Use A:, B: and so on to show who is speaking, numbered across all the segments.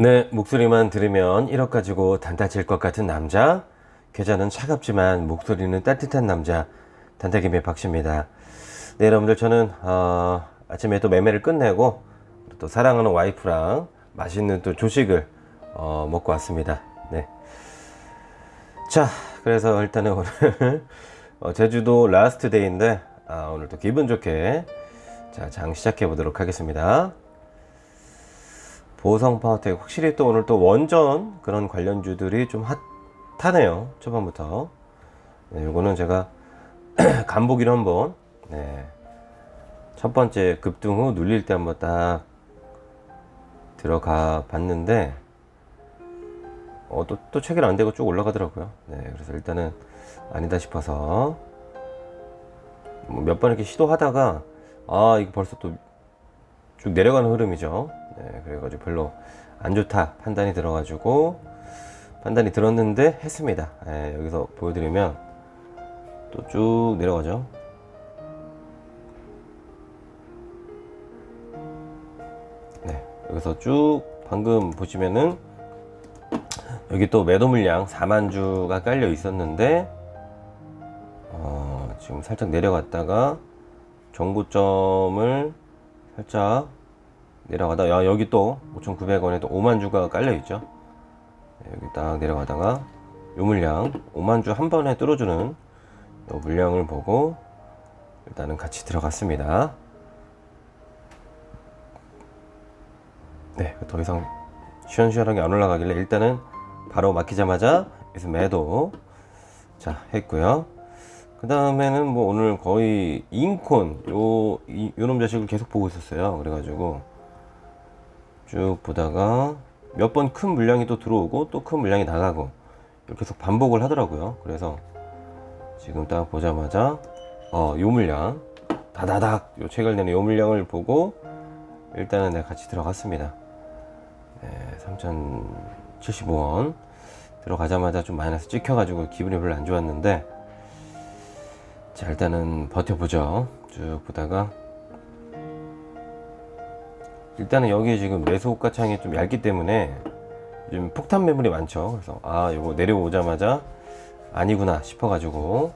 A: 네, 목소리만 들으면 1억 가지고 단타칠 것 같은 남자. 계좌는 차갑지만 목소리는 따뜻한 남자. 단타김의 박씨입니다. 네, 여러분들 저는 어, 아침에 또 매매를 끝내고 또 사랑하는 와이프랑 맛있는 또 조식을 어, 먹고 왔습니다. 네. 자, 그래서 일단은 오늘 어, 제주도 라스트 데이인데 아, 오늘 또 기분 좋게 자, 장 시작해 보도록 하겠습니다. 보성 파워텍. 확실히 또 오늘 또 원전 그런 관련주들이 좀 핫하네요 초반부터. 네, 요거는 제가 간보기로 한번 네, 첫 번째 급등 후 눌릴 때 한번 딱 들어가 봤는데 어, 또, 또 체결 안 되고 쭉 올라가더라고요. 네, 그래서 일단은 아니다 싶어서 뭐몇번 이렇게 시도하다가 아 이거 벌써 또 쭉 내려가는 흐름이죠. 네, 그래가지고 별로 안 좋다 판단이 들어가지고 판단이 들었는데 했습니다. 네, 여기서 보여드리면 또 쭉 내려가죠. 네, 여기서 쭉 방금 보시면은 여기 또 매도 물량 4만 주가 깔려 있었는데 어, 지금 살짝 내려갔다가 정고점을 살짝 내려가다 야 여기 또 5,900원에 또 5만 주가 깔려 있죠. 네, 여기 딱 내려가다가 요 물량 5만 주 한 번에 뚫어주는 요 물량을 보고 일단은 같이 들어갔습니다. 네, 더 이상 시원시원하게 안 올라가길래 일단은 바로 막히자마자 여기서 매도 자 했고요. 그 다음에는 뭐 오늘 거의 인콘 요 이, 요놈 자식을 계속 보고 있었어요. 그래가지고 쭉 보다가 몇 번 큰 물량이 또 들어오고 또 큰 물량이 나가고 이렇게 계속 반복을 하더라고요. 그래서 지금 딱 보자마자 어 요 물량 다다닥 요 체결되는 요 물량을 보고 일단은 내가 같이 들어갔습니다. 네, 3,075원 들어가자마자 좀 마이너스 찍혀가지고 기분이 별로 안 좋았는데 자 일단은 버텨보죠 쭉 보다가 일단은 여기 지금 매수 호가 창이 좀 얇기 때문에 요즘 폭탄 매물이 많죠. 그래서 아 요거 내려오자마자 아니구나 싶어 가지고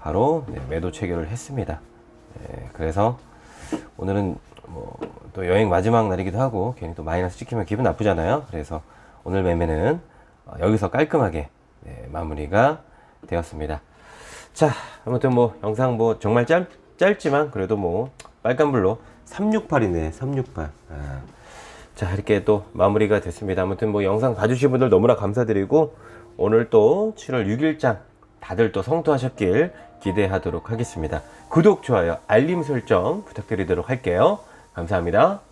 A: 바로 네, 매도 체결을 했습니다. 네, 그래서 오늘은 뭐 또 여행 마지막 날이기도 하고 괜히 또 마이너스 찍히면 기분 나쁘잖아요. 그래서 오늘 매매는 어, 여기서 깔끔하게 네, 마무리가 되었습니다. 자, 아무튼 뭐 영상 뭐 정말 짧, 짧지만 그래도 뭐 빨간불로 368이네, 368. 아. 자, 이렇게 또 마무리가 됐습니다. 아무튼 뭐 영상 봐주신 분들 너무나 감사드리고 오늘 또 7월 6일장 다들 또 성투하셨길 기대하도록 하겠습니다. 구독, 좋아요, 알림 설정 부탁드리도록 할게요. 감사합니다.